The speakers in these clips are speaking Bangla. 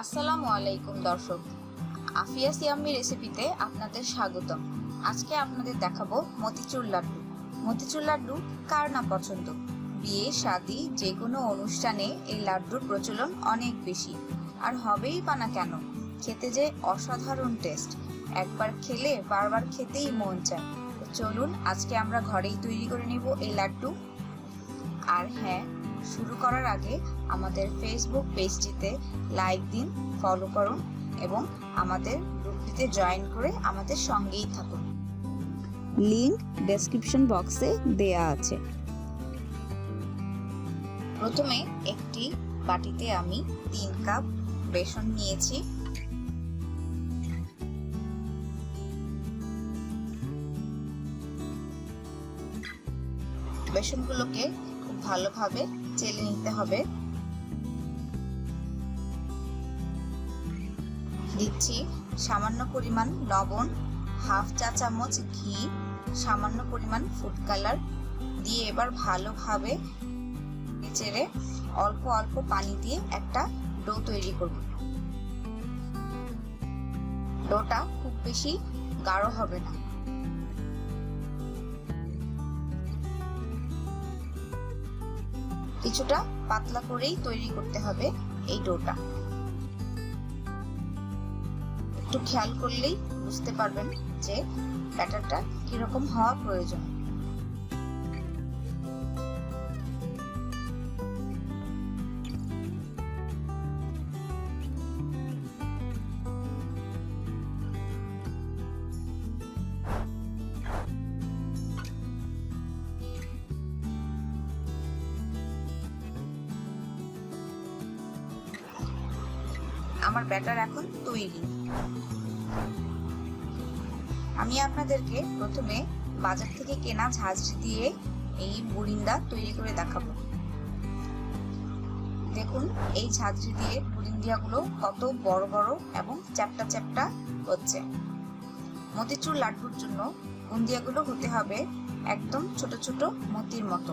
আসসালামু আলাইকুম, দর্শক। আফিয়া সিয়াম্মি রেসিপিতে আপনাদের স্বাগতম। আজকে আপনাদের দেখাবো মতিচুর লাড্ডু। মতিচুর লাড্ডু কার না পছন্দ? বিয়ে, শাদি যে কোনো অনুষ্ঠানে এই লাড্ডুর প্রচলন অনেক বেশি। আর হবেই বা না কেন? খেতে যে অসাধারণ টেস্ট। একবার খেলে বারবার খেতেই মন চায়। চলুন, আজকে আমরা ঘরেই তৈরি করে নেব এই লাড্ডু। আর হ্যাঁ শুরু করার আগে আমাদের ফেসবুক পেজটিতে লাইক দিন ফলো করুন এবং আমাদের গ্রুপটিতে জয়েন করে আমাদের সঙ্গেই থাকুন। লিংক ডেসক্রিপশন বক্সে দেয়া আছে। প্রথমে একটি বাটিতে আমি তিন কাপ বেসন নিয়েছি। বেসনগুলোকে খুব ভালোভাবে চেলে নিতে হবে। দিচ্ছি সামান্য পরিমাণ লবণ, হাফ চা চামচ ঘি, সামান্য পরিমাণ ফুড কালার দিয়ে এবার ভালোভাবে চেড়ে অল্প অল্প পানি দিয়ে একটা ডো তৈরি করব। ডোটা খুব বেশি গাঢ় হবে না। কিছুটা পাতলা করেই তৈরি করতে হবে এই ডোটা। একটু খেয়াল করলেই বুঝতে পারবেন যে ব্যাটারটা কীরকম হওয়া প্রয়োজন। আমার ব্যাটার এখন তৈরি। আমি আপনাদেরকে প্রথমে বাজার থেকে কেনা ঝাঁঝরি দিয়ে এই বুরিন্দা তৈরি করে দেখাবো। দেখুন, এই ঝাঁঝরি দিয়ে বুরিন্দিয়াগুলো কত বড় বড় এবং চ্যাপটা চ্যাপটা হচ্ছে। মতিচুর লাড্ডুর জন্য বুন্দিয়াগুলো হতে হবে একদম ছোট ছোট মতির মতো।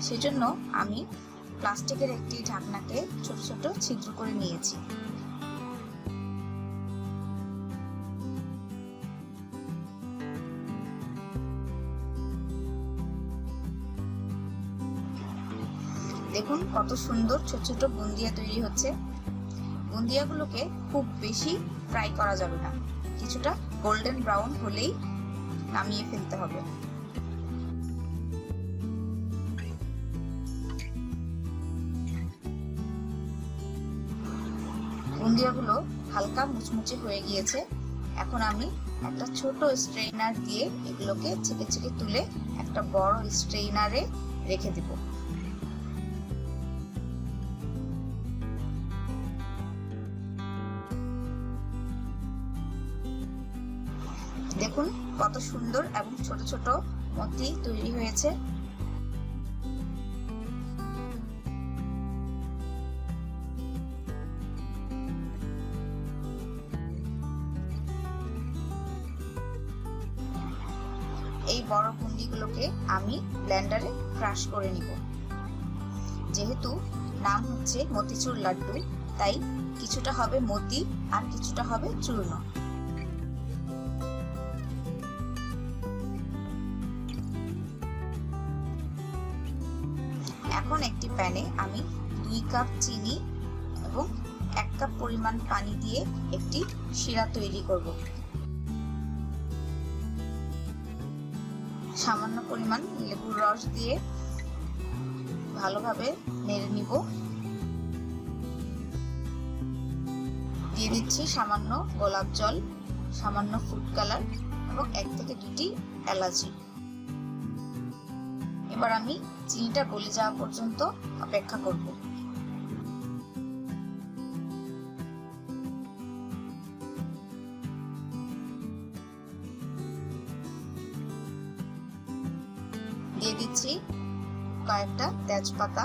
সেজন্য আমি প্লাস্টিকের একটি ঢাকনাকে ছোট ছোট ছিদ্র করে নিয়েছি। দেখুন কত সুন্দর ছোট ছোট বুন্দিয়া তৈরি হচ্ছে। বুন্দিয়াগুলোকে খুব বেশি ফ্রাই করা যাবে না। কিছুটা গোল্ডেন ব্রাউন হলেই নামিয়ে ফেলতে হবে। বুন্দিয়াগুলো হালকা মুচমুচে হয়ে গিয়েছে। এখন আমি একটা ছোট স্ট্রেইনার দিয়ে এগুলোকে ছেঁকে ছেঁকে তুলে একটা বড় স্ট্রেইনারে রেখে দেব। দেখুন কত সুন্দর এবং ছোট ছোট মতি তৈরি হয়েছে। এই বড় বুন্দিগুলোকে আমি ব্লেন্ডারে ক্রাশ করে নিব। যেহেতু নাম হচ্ছে মতিচুর লাড্ডু, তাই কিছুটা হবে মতি আর কিছুটা হবে চূর্ণ। এখন একটি প্যানে আমি দুই কাপ চিনি এবং এক কাপ পরিমাণ পানি দিয়ে একটি শিরা তৈরি করব। সামান্য পরিমাণ লেবুর রস দিয়ে ভালোভাবে নেড়ে নিব। দিয়ে দিচ্ছি সামান্য গোলাপ জল, সামান্য ফুড কালার এবং এক থেকে দুটি এলাচি। এবার আমি চিনিটা গলে যাওয়া পর্যন্ত অপেক্ষা করব। দিচ্ছি কয়েকটা তেজপাতা।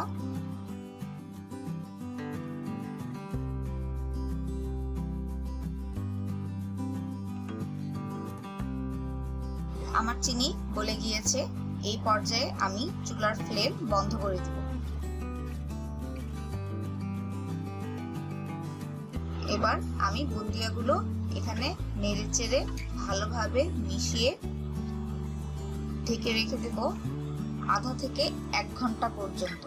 আমার চিনি গলে গিয়েছে, এই পর্যায়ে আমি চুলার ফ্লেম বন্ধ করে দেব। এবার আমি বুন্দিয়াগুলো এখানে নেড়ে চেড়ে ভালোভাবে মিশিয়ে ঢেকে রেখে দেব। আধা থেকে এক ঘণ্টা পর্যন্ত।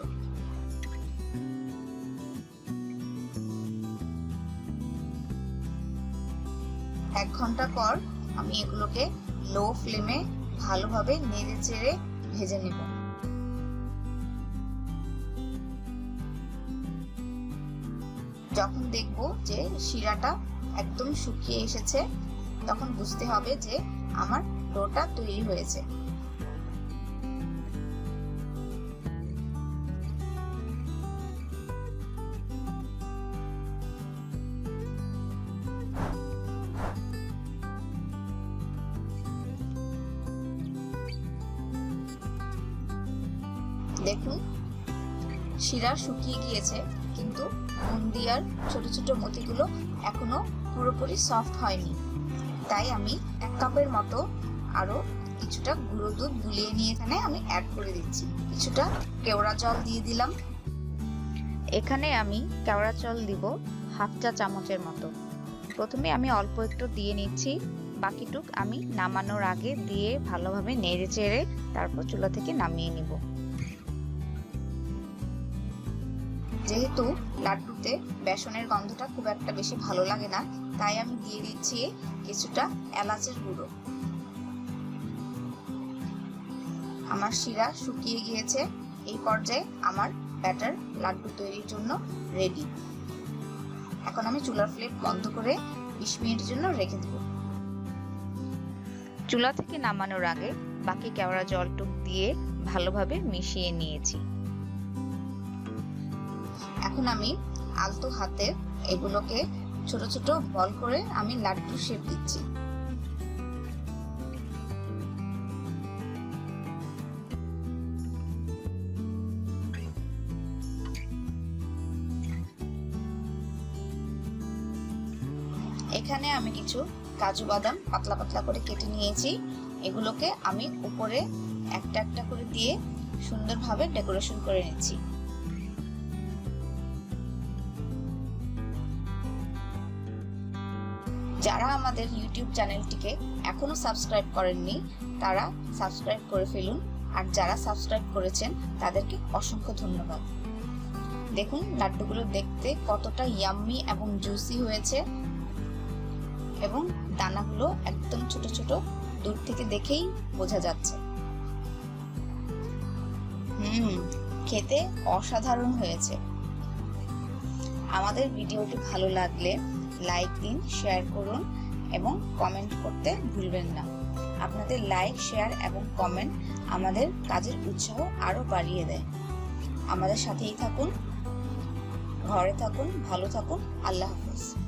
এক ঘণ্টা পর আমি এগুলোকে লো ফ্লেমে ভালোভাবে নেড়ে চেড়ে ভেজে নেব। যখন দেখব যে শিরাটা একদম শুকিয়ে এসেছে, তখন বুঝতে হবে যে আমার ডোটা তৈরি হয়েছে। দেখুন, শিরা শুকিয়ে গিয়েছে, কিন্তু বুন্দিয়ার ছোট ছোট মতিগুলো এখনও পুরোপুরি সফট হয়নি। তাই আমি এক কাপের মতো আরও কিছুটা গুঁড়ো দুধ গুলিয়ে নিয়ে এখানে আমি অ্যাড করে দিচ্ছি। কিছুটা কেওড়া জল দিয়ে দিলাম। এখানে আমি কেওড়া জল দিব হাফ চা চামচের মতো। প্রথমে আমি অল্প একটু দিয়ে নিচ্ছি। বাকিটুক আমি নামানোর আগে দিয়ে ভালোভাবে নেড়ে চেড়ে তারপর চুলা থেকে নামিয়ে নিব। যেহেতু লাড্ডুতে বেসনের গন্ধটা খুব একটা বেশি ভালো লাগে না, তাই আমি দিয়ে দিচ্ছি কিছুটা এলাচের গুঁড়ো। আমার শিরা শুকিয়ে গিয়েছে, এই পর্যায়ে আমার ব্যাটার লাড্ডু তৈরির জন্য রেডি এখন আমি চুলার ফ্লেম বন্ধ করে বিশ মিনিটের জন্য রেখে দেবো। চুলা থেকে নামানোর আগে বাকি কেওড়া জলটুক দিয়ে ভালোভাবে মিশিয়ে নিয়েছি। এখন আমি আলতো হাতে এগুলোকে ছোট ছোট বল করে আমি লাড্ডু শেপ দিচ্ছি। এখানে আমি কিছু কাজু বাদাম পাতলা পাতলা করে কেটে নিয়েছি। এগুলোকে আমি উপরে একটা একটা করে দিয়ে সুন্দরভাবে ডেকোরেশন করে নিচ্ছি। যারা আমাদের ইউটিউব চ্যানেলটিকে এখনও সাবস্ক্রাইব করেননি, তারা সাবস্ক্রাইব করে ফেলুন। আর যারা সাবস্ক্রাইব করেছেন, তাদেরকে অসংখ্য ধন্যবাদ। দেখুন, লাড্ডুগুলো দেখতে কতটা ইয়াম্মি এবং জুসি হয়েছে। এবং দানাগুলো একদম ছোট ছোট, দূর থেকে দেখেই বোঝা যাচ্ছে। হুম, খেতে অসাধারণ হয়েছে। আমাদের ভিডিওটি ভালো লাগলে লাইক দিন শেয়ার করুন এবং কমেন্ট করতে ভুলবেন না। আপনাদের লাইক শেয়ার এবং কমেন্ট আমাদের কাজের উৎসাহ আরও বাড়িয়ে দেয়। আমাদের সাথেই থাকুন, ঘরে থাকুন, ভালো থাকুন, আল্লাহ হাফেজ।